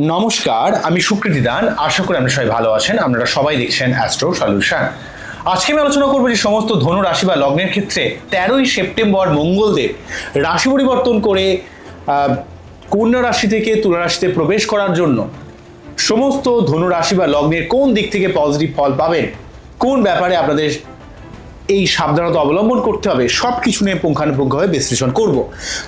নমস্কার, আমি সুকৃতি দান। আশা করি আপনারা সবাই ভালো আছেন। আপনারা সবাই দেখছেন অ্যাস্ট্রো সলিউশন আজকে আমি আলোচনা করব যে সমস্ত ধনু রাশি বা লগ্নের ক্ষেত্রে তেরোই সেপ্টেম্বর মঙ্গলদের রাশি পরিবর্তন করে কন্যা রাশি থেকে তুলা রাশিতে প্রবেশ করার জন্য সমস্ত ধনু রাশি বা লগ্নের কোন দিক থেকে পজিটিভ ফল পাবেন, কোন ব্যাপারে আপনাদের এই সাবধানতা অবলম্বন করতে হবে। সব কিছু নিয়ে পুঙ্খানুপুঙ্খভাবে বিশ্লেষণ করব।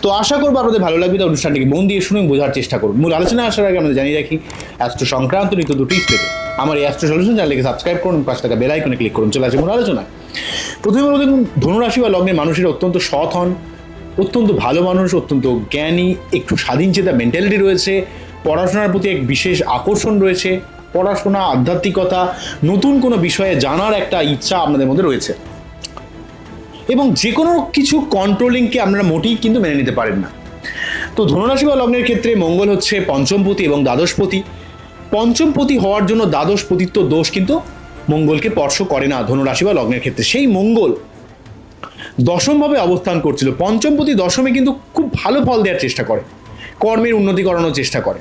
তো আশা করব আপনাদের ভালো লাগবে তাই অনুষ্ঠানটিকে মন দিয়ে শুনে বোঝার চেষ্টা করুন। মূল আলোচনায় আসার আগে আমাদের জানিয়ে রাখি অ্যাস্ট্রো সংক্রান্ত নিত্য দুটি পেতে আমার এই অ্যাস্ট্রো সলিউশন চ্যানেলকে সাবস্ক্রাইব করুন পাঁচ টাকা বেল ক্লিক করুন। চলে আসে মূল আলোচনায়। প্রথমে বলে দেখুন ধনুরাশি বা লগ্নের মানুষের অত্যন্ত সৎ হন, অত্যন্ত ভালো মানুষ, অত্যন্ত জ্ঞানী, একটু স্বাধীন চেতা মেন্টালিটি রয়েছে, পড়াশোনার প্রতি এক বিশেষ আকর্ষণ রয়েছে, পড়াশোনা, আধ্যাত্মিকতা, নতুন কোনো বিষয়ে জানার একটা ইচ্ছা আপনাদের মধ্যে রয়েছে। এবং যে কোনো কিছু কন্ট্রোলিংকে আপনারা মোটেই কিন্তু মেনে নিতে পারেন না। তো ধনুরাশি বা লগ্নের ক্ষেত্রে মঙ্গল হচ্ছে পঞ্চমপতি এবং দ্বাদশপতি। পঞ্চমপতি হওয়ার জন্য দ্বাদশপতিত্ব দোষ কিন্তু মঙ্গলকে স্পর্শ করে না ধনুরাশি বা লগ্নের ক্ষেত্রে। সেই মঙ্গল দশমভাবে অবস্থান করছিল। পঞ্চমপতি দশমে কিন্তু খুব ভালো ফল দেওয়ার চেষ্টা করে। কর্মের উন্নতি করানোর চেষ্টা করে।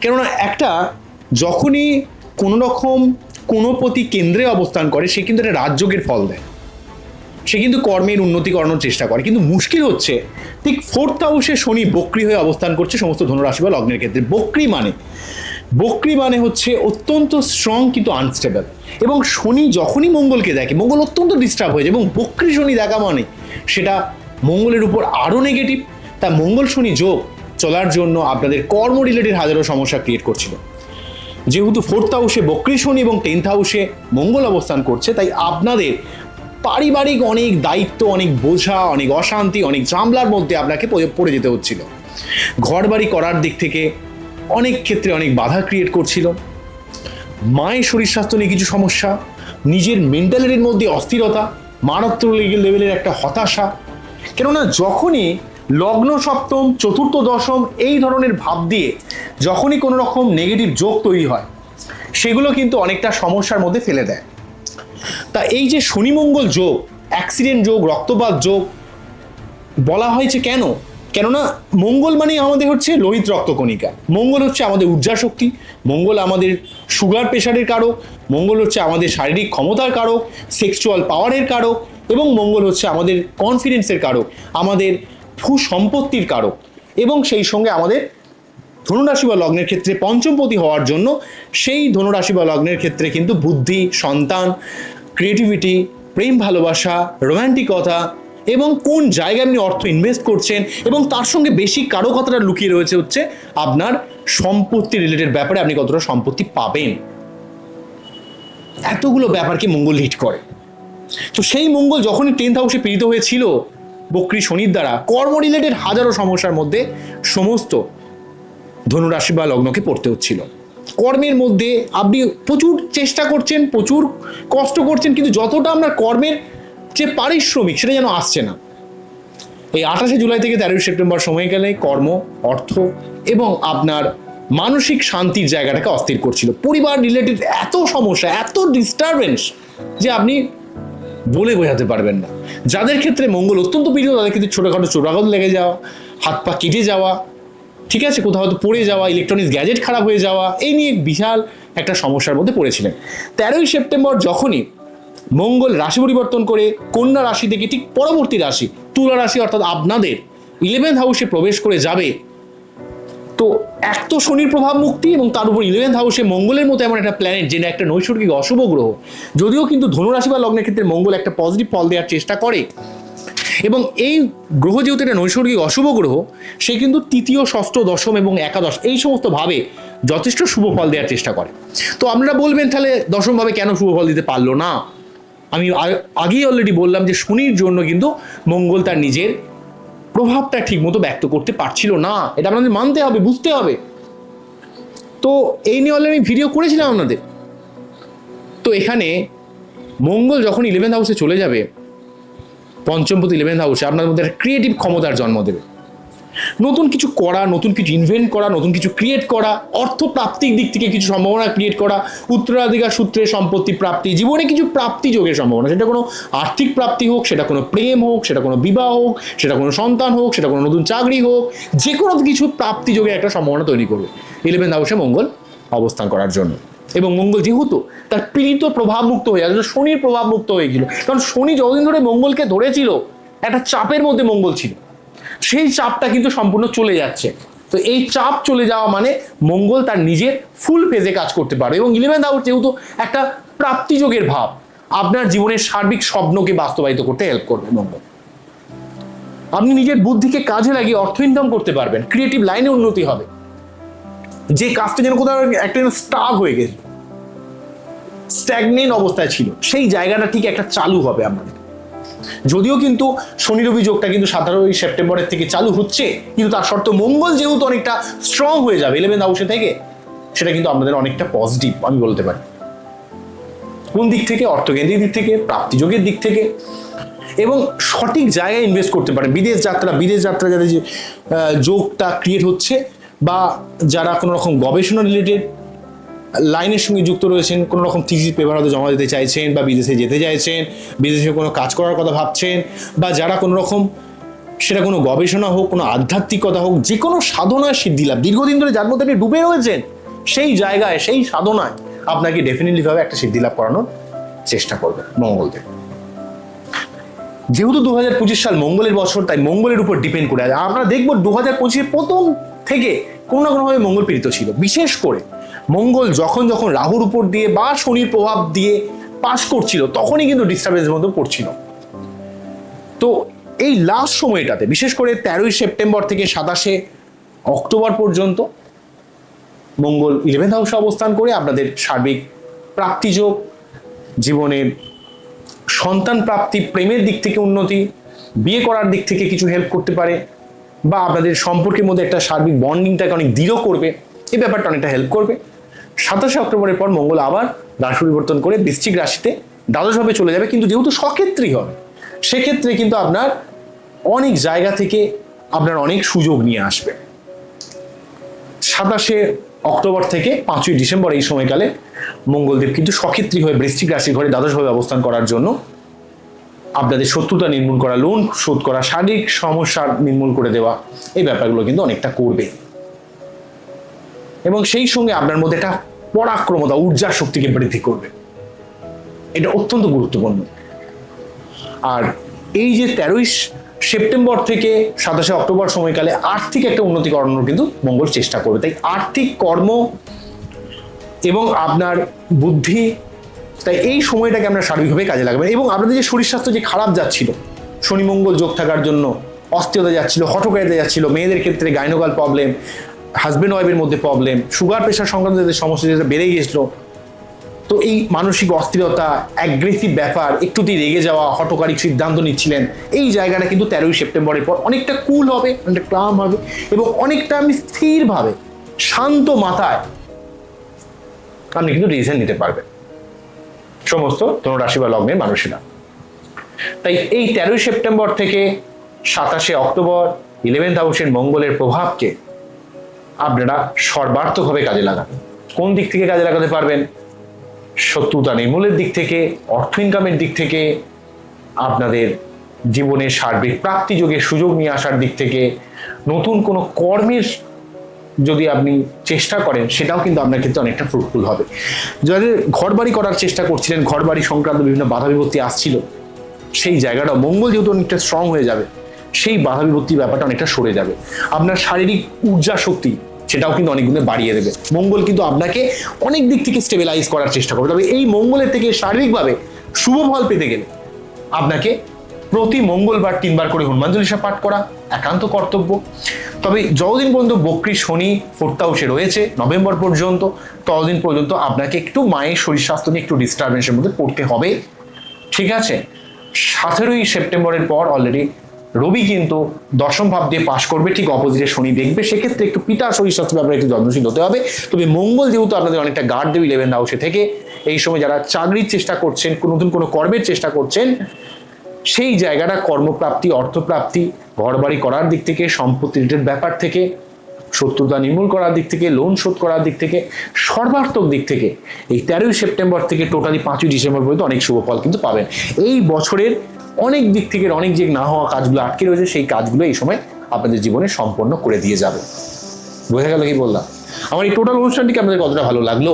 কেননা একটা যখনই কোনো রকম কোনো প্রতি কেন্দ্রে অবস্থান করে, সে কিন্তু একটা রাজযোগের ফল দেয়। সে কিন্তু কর্মের উন্নতি করানোর চেষ্টা করে। কিন্তু মুশকিল হচ্ছে, ঠিক ফোর্থ হাউসে শনি বক্রি হয়ে অবস্থান করছে সমস্ত ধনুরাশি বা লগ্নের ক্ষেত্রে। বক্রি মানে বক্রি মানে হচ্ছে অত্যন্ত স্ট্রং কিন্তু আনস্টেবল এবং শনি যখনই মঙ্গলকে দেখে, মঙ্গল অত্যন্ত ডিস্টার্ব হয়ে যায় এবং বক্রি শনি দেখা মানে সেটা মঙ্গলের উপর আরও নেগেটিভ তা মঙ্গল শনি যোগ চলার জন্য আপনাদের কর্ম রিলেটেড হাজারো সমস্যা ক্রিয়েট করছিল। যেহেতু ফোর্থ হাউসে বক্রি শনি এবং টেন্থ হাউসে মঙ্গল অবস্থান করছে, তাই আপনাদের পারিবারিক অনেক দায়িত্ব, অনেক বোঝা, অনেক অশান্তি, অনেক ঝামলার মধ্যে আপনাকে পড়ে- যেতে হচ্ছিল। ঘর বাড়ি করার দিক থেকে অনেক ক্ষেত্রে অনেক বাধা ক্রিয়েট করছিল। মায়ের শরীর স্বাস্থ্য নিয়ে কিছু সমস্যা, নিজের মেন্টালিটির মধ্যে অস্থিরতা, মারাত্মক লেভেলের একটা হতাশা। কেননা যখনই লগ্ন সপ্তম, চতুর্থ দশম এই ধরনের ভাব দিয়ে যখনই কোনো রকম নেগেটিভ যোগ তৈরি হয়, সেগুলো কিন্তু অনেকটা সমস্যার মধ্যে ফেলে দেয়। তা এই যে শনি মঙ্গল যোগ অ্যাক্সিডেন্ট যোগ, রক্তপাত যোগ, বলা হয়েছে কেন? কেননা মঙ্গল মানে আমাদের হচ্ছে লোহিত রক্তকণিকা। মঙ্গল হচ্ছে আমাদের ঊর্জা শক্তি মঙ্গল আমাদের সুগার প্রেশারের কারক, মঙ্গল হচ্ছে আমাদের শারীরিক ক্ষমতার কারক সেক্সুয়াল পাওয়ারের কারক, এবং মঙ্গল হচ্ছে আমাদের কনফিডেন্সের কারক, আমাদের সুসম্পত্তির কারক। এবং সেই সঙ্গে আমাদের ধনুরাশি বা লগ্নের ক্ষেত্রে পঞ্চমপতি হওয়ার জন্য সেই ধনুরাশি বা লগ্নের ক্ষেত্রে কিন্তু বুদ্ধি, সন্তান ক্রিয়েটিভিটি প্রেম ভালোবাসা রোম্যান্টিকতা এবং কোন জায়গায় আপনি অর্থ ইনভেস্ট করছেন এবং তার সঙ্গে বেশি কারও কথাটা লুকিয়ে রয়েছে হচ্ছে আপনার সম্পত্তি রিলেটেড ব্যাপারে আপনি কতটা সম্পত্তি পাবেন। এতগুলো ব্যাপারকে মঙ্গল হিট করে। তো সেই মঙ্গল যখনই টেন্থ হাউসে পীড়িত হয়েছিল, বক্রি শনির দ্বারা, কর্ম রিলেটেড হাজারো সমস্যার মধ্যে সমস্ত ধনুরাশি বা লগ্নকে পড়তে হচ্ছিল। কর্মের মধ্যে আপনি প্রচুর চেষ্টা করছেন, প্রচুর কষ্ট করছেন, কিন্তু যতটা আপনার কর্মের যে পারিশ্রমিক সেটা যেন আসছে না। এই আঠাশে জুলাই থেকে তেরোই সেপ্টেম্বর সময়কালে কর্ম, অর্থ এবং আপনার মানসিক শান্তির জায়গাটাকে অস্থির করছিল। পরিবার রিলেটেড এত সমস্যা, এত ডিস্টারবেন্স যে আপনি বলে বোঝাতে পারবেন না। যাদের ক্ষেত্রে মঙ্গল অত্যন্ত প্রিয়, তাদের ক্ষেত্রে ছোটোখাটো চোরাগত লেগে যাওয়া, হাত পা কেটে যাওয়া ঠিক আছে, কোথাও হয়তো পড়ে যাওয়া ইলেকট্রনিক্স গ্যাজেট খারাপ হয়ে যাওয়া, এই নিয়ে বিশাল একটা সমস্যার মধ্যে পড়েছিলেন। তেরোই সেপ্টেম্বর যখনই মঙ্গল রাশি পরিবর্তন করে, কন্যা রাশি থেকে ঠিক পরবর্তী রাশি, তুলা রাশি অর্থাৎ আপনাদের ইলেভেন্থ হাউসে প্রবেশ করে যাবে, তো এক তো শনির প্রভাব মুক্তি এবং তার উপর ইলেভেন্থ হাউসে মঙ্গলের মতো এমন একটা প্ল্যানেট যেটা একটা নৈসর্গিক অশুভ গ্রহ, যদিও কিন্তু ধনুরাশি বা লগ্নের ক্ষেত্রে মঙ্গল একটা পজিটিভ ফল দেওয়ার চেষ্টা করে। এবং এই গ্রহ যেহেতু এটা নৈসর্গিক অশুভ গ্রহ, সে কিন্তু তৃতীয়, ষষ্ঠ, দশম এবং একাদশ এই সমস্ত ভাবে যথেষ্ট শুভ ফল দেওয়ার চেষ্টা করে। তো আপনারা বলবেন তাহলে দশমভাবে কেন শুভ ফল দিতে পারল না? আমি আগেই অলরেডি বললাম যে শনির জন্য কিন্তু মঙ্গল তার নিজের প্রভাবটা ঠিকমতো ব্যক্ত করতে পারছিল না। এটা আপনাদের মানতে হবে, বুঝতে হবে। তো এই নিয়ে অলরেডি আমি ভিডিও করেছিলাম আপনাদের। তো এখানে মঙ্গল যখন ইলেভেন্থ হাউসে চলে যাবে পঞ্চমপতি ইলেভেন্থ হাউসে আপনার মধ্যে একটা ক্রিয়েটিভ ক্ষমতার জন্ম দেবে। নতুন কিছু করা, নতুন কিছু ইনভেন্ট করা, নতুন কিছু ক্রিয়েট করা অর্থ প্রাপ্তির দিক থেকে কিছু সম্ভাবনা ক্রিয়েট করা, উত্তরাধিকার সূত্রে সম্পত্তি প্রাপ্তি, জীবনে কিছু প্রাপ্তি যোগের সম্ভাবনা। সেটা কোনো আর্থিক প্রাপ্তি হোক, সেটা কোনো প্রেম হোক, সেটা কোনো বিবাহ হোক, সেটা কোনো সন্তান হোক, সেটা কোনো নতুন চাকরি হোক যে কোনো কিছু প্রাপ্তি যোগের একটা সম্ভাবনা তৈরি করবে। ইলেভেন হাউসে মঙ্গল অবস্থান করার জন্য। এবং মঙ্গল যেহেতু তার পীড়িত প্রভাবমুক্ত হয়ে আসলে শনির প্রভাবমুক্ত হয়ে গেল। কারণ শনি যতদিন ধরে মঙ্গলকে ধরেছিল, একটা চাপের মধ্যে মঙ্গল ছিল। সেই চাপটা কিন্তু সম্পূর্ণ চলে যাচ্ছে। তো এই চাপ চলে যাওয়া মানে মঙ্গল তার নিজের ফুল ফেজে কাজ করতে পারে। এবং ইলেভেন হাউস যেহেতু একটা প্রাপ্তিযোগের ভাব, আপনার জীবনের সার্বিক স্বপ্নকে বাস্তবায়িত করতে হেল্প করবে মঙ্গল। আপনি নিজের বুদ্ধিকে কাজে লাগিয়ে অর্থ ইনকাম করতে পারবেন। ক্রিয়েটিভ লাইনে উন্নতি হবে। যে কাজটা যেন কোথাও একটা যেন স্টাক হয়ে গেছে স্ট্যাগনেন অবস্থায় ছিল। সেই জায়গাটা ঠিক একটা চালু হবে আমাদের। যদিও কিন্তু শনি রবি যোগটা কিন্তু সাধারণই সেপ্টেম্বরের থেকে চালু হচ্ছে, কিন্তু তার সত্ত্বেও মঙ্গল যেহেতু অনেকটা স্ট্রং হয়ে যাবে ইলেভেন হাউসে থেকে, সেটা কিন্তু আমাদের অনেকটা পজিটিভ আমি বলতে পারি। কোন দিক থেকে? অর্থকেন্দ্রিক দিক থেকে, প্রাপ্তিযোগের দিক থেকে। এবং সঠিক জায়গায় ইনভেস্ট করতে পারে। বিদেশ যাত্রা বিদেশ যাত্রা যাদের যে যোগটা ক্রিয়েট হচ্ছে বা যারা কোনো রকম গবেষণা রিলেটেড লাইনের সঙ্গে যুক্ত রয়েছেন, কোনো রকম থিসিস পেপার হয়তো জমা দিতে চাইছেন বা বিদেশে যেতে চাইছেন, বিদেশে কোনো কাজ করার কথা ভাবছেন বা যারা কোনো রকম সেটা কোনো গবেষণা হোক, কোনো আধ্যাত্মিকতা হোক, যে কোনো সাধনায় সিদ্ধি লাভ, দীর্ঘদিন ধরে যার মধ্যে আপনি ডুবে রয়েছেন, সেই জায়গায়, সেই সাধনায় আপনাকে ডেফিনেটলিভাবে একটা সিদ্ধি লাভ করানোর চেষ্টা করবে মঙ্গলদেব যেহেতু দু হাজার পঁচিশ সাল মঙ্গলের বছর, তাই মঙ্গলের উপর ডিপেন্ড করে আছে। আমরা দেখব দু হাজার পঁচিশে প্রথম থেকে কোনো না কোনোভাবে মঙ্গল পীড়িত ছিল। বিশেষ করে মঙ্গল যখন যখন রাহুর উপর দিয়ে বা শনির প্রভাব দিয়ে পাশ করছিল, তখনই কিন্তু ডিস্টার্বেন্সের মধ্যে পড়ছিল। তো এই লাস্ট সময়টাতে, বিশেষ করে তেরোই সেপ্টেম্বর থেকে সাতাশে অক্টোবর পর্যন্ত মঙ্গল ইলেভেন্থ হাউসে অবস্থান করে, আপনাদের সার্বিক প্রাপ্তিযোগ, জীবনের সন্তান প্রাপ্তি, প্রেমের দিক থেকে উন্নতি, বিয়ে করার দিক থেকে কিছু হেল্প করতে পারে বা আপনাদের সম্পর্কের মধ্যে একটা সার্বিক বন্ডিংটাকে অনেক দৃঢ় করবে এই ব্যাপারটা অনেকটা হেল্প করবে। সাতাশে অক্টোবরের পর মঙ্গল আবার রাশি পরিবর্তন করে বৃশ্চিক রাশিতে দ্বাদশভাবে চলে যাবে, কিন্তু যেহেতু সক্ষেত্রই হবে, সেক্ষেত্রে কিন্তু আপনার অনেক জায়গা থেকে আপনার অনেক সুযোগ নিয়ে আসবে। সাতাশে অক্টোবর থেকে পাঁচই ডিসেম্বর এই সময়কালে মঙ্গলদেব কিন্তু সক্ষেত্রী হয়ে বৃশ্চিক রাশি ঘরে দ্বাদশভাবে অবস্থান করার জন্য আপনাদের শত্রুতা নির্মূল করা, লোন শোধ করা, শারীরিক সমস্যা নির্মূল করে দেওয়া, এই ব্যাপারগুলো কিন্তু অনেকটা করবে। এবং সেই সঙ্গে আপনার মধ্যে একটা পরাক্রমতা ঊর্জা শক্তিকে বৃদ্ধি করবে। এটা অত্যন্ত গুরুত্বপূর্ণ। আর এই যে তেরোই সেপ্টেম্বর থেকে সাতাশে অক্টোবর সময়কালে আর্থিক একটা উন্নতি করানোর কিন্তু মঙ্গল চেষ্টা করবে। তাই আর্থিক কর্ম এবং আপনার বুদ্ধি, তাই এই সময়টাকে আমরা সার্বিকভাবে কাজে লাগাবেন এবং আপনাদের যে শরীর স্বাস্থ্য যে খারাপ যাচ্ছিল, শনি মঙ্গল যোগ থাকার জন্য অস্থিরতা যাচ্ছিল হটকারিতা যাচ্ছিল, মেয়েদের ক্ষেত্রে গাইনোকাল প্রবলেম হাজব্যান্ড ওয়াইফের মধ্যে প্রবলেম সুগার প্রেশার সংক্রান্ত যে সমস্যা যেটা বেড়ে গেছিল তো এই মানসিক অস্থিরতা অ্যাগ্রেসিভ ব্যাপার, একটুতেই রেগে যাওয়া হটকারিক সিদ্ধান্ত নিচ্ছিলেন, এই জায়গাটা কিন্তু তেরোই সেপ্টেম্বরের পর অনেকটা কুল হবে, অনেকটা ক্লাম হবে এবং অনেকটা আপনি স্থিরভাবে, শান্ত মাথায় আপনি কিন্তু ডিসিশন নিতে পারবেন। সমস্ত ধনুরাশি বা লগ্নের মানুষেরা। তাই এই তেরোই সেপ্টেম্বর থেকে সাতাশে অক্টোবর ইলেভেন্থ হাউসের মঙ্গলের প্রভাবকে আপনারা সর্বার্থকভাবে কাজে লাগান কোন দিক থেকে কাজে লাগাতে পারবেন? শত্রুতা নির্মূলের দিক থেকে, অর্থ ইনকামের দিক থেকে, আপনাদের জীবনের সার্বিক প্রাপ্তিযোগের সুযোগ নিয়ে আসার দিক থেকে, নতুন কোনো কর্মের যদি আপনি চেষ্টা করেন, সেটাও কিন্তু আপনার ক্ষেত্রে অনেকটা ফ্রুটফুল হবে। যাদের ঘর বাড়ি করার চেষ্টা করছিলেন ঘর বাড়ি সংক্রান্ত বিভিন্ন বাধা বিপত্তি আসছিল, সেই জায়গাটা মঙ্গল যেহেতু অনেকটা স্ট্রং হয়ে যাবে, সেই বাধা বিপত্তি ব্যাপারটা অনেকটা সরে যাবে। আপনার শারীরিক ঊর্জা শক্তি সেটাও কিন্তু অনেক গুণে বাড়িয়ে দেবে। মঙ্গল কিন্তু আপনাকে অনেক দিক থেকে স্টেবিলাইজ করার চেষ্টা করবে। তবে এই মঙ্গলের থেকে শারীরিকভাবে শুভ ফল পেতে গেলে আপনাকে প্রতি মঙ্গলবার তিনবার করে হনুমান চল্লিশা পাঠ করা একান্ত কর্তব্য। তবে যতদিন পর্যন্ত বক্রি, শনি, ফোর্থ হাউসে রয়েছে, নভেম্বর পর্যন্ত, ততদিন পর্যন্ত আপনাকে একটু মায়ের শরীর স্বাস্থ্য নিয়ে একটু ডিস্টারবেন্সের মধ্যে পড়তে হবে। ঠিক আছে? সতেরোই সেপ্টেম্বরের পর অলরেডি রবি কিন্তু দশম ভাব দিয়ে পাশ করবে, ঠিক অপোজিটে শনি দেখবে। সেক্ষেত্রে একটু পিতা শরীর স্বাস্থ্য ব্যাপারে একটু যত্নশীল হতে হবে। তবে মঙ্গল যেহেতু আপনাদের অনেকটা গার্ড দেবে ইলেভেন হাউসে থেকে, এই সময় যারা চাকরির চেষ্টা করছেন নতুন কোনো কর্মের চেষ্টা করছেন, সেই জায়গাটা কর্মপ্রাপ্তি, অর্থপ্রাপ্তি, ঘরবাড়ি করার দিক থেকে সম্পত্তি রিলেটেড ব্যাপার থেকে, শত্রুতা নির্মূল করার দিক থেকে লোন শোধ করার দিক থেকে, সর্বাত্মক দিক থেকে, এই তেরোই সেপ্টেম্বর থেকে টোটালি পাঁচই ডিসেম্বর পর্যন্ত অনেক শুভ ফল কিন্তু পাবেন। এই বছরের অনেক দিক থেকে, অনেক যে না হওয়া কাজগুলো আটকে রয়েছে, সেই কাজগুলো এই সময় আপনাদের জীবনে সম্পন্ন করে দিয়ে যাবে। বোঝা গেল কি বললাম? আমার এই টোটাল অনুষ্ঠানটিকে আপনাদের কতটা ভালো লাগল,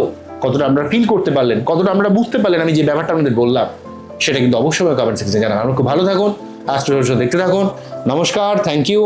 কতটা আমরা ফিল করতে পারলেন, কতটা আমরা বুঝতে পারলেন আমি যে ব্যাপারটা আপনাদের বললাম, সেটা কিন্তু অবশ্যই কমেন্ট সেকশনে জানান। আমার খুব ভালো থাকুন আস্ট্রো দেখতে থাকুন, নমস্কার থ্যাংক ইউ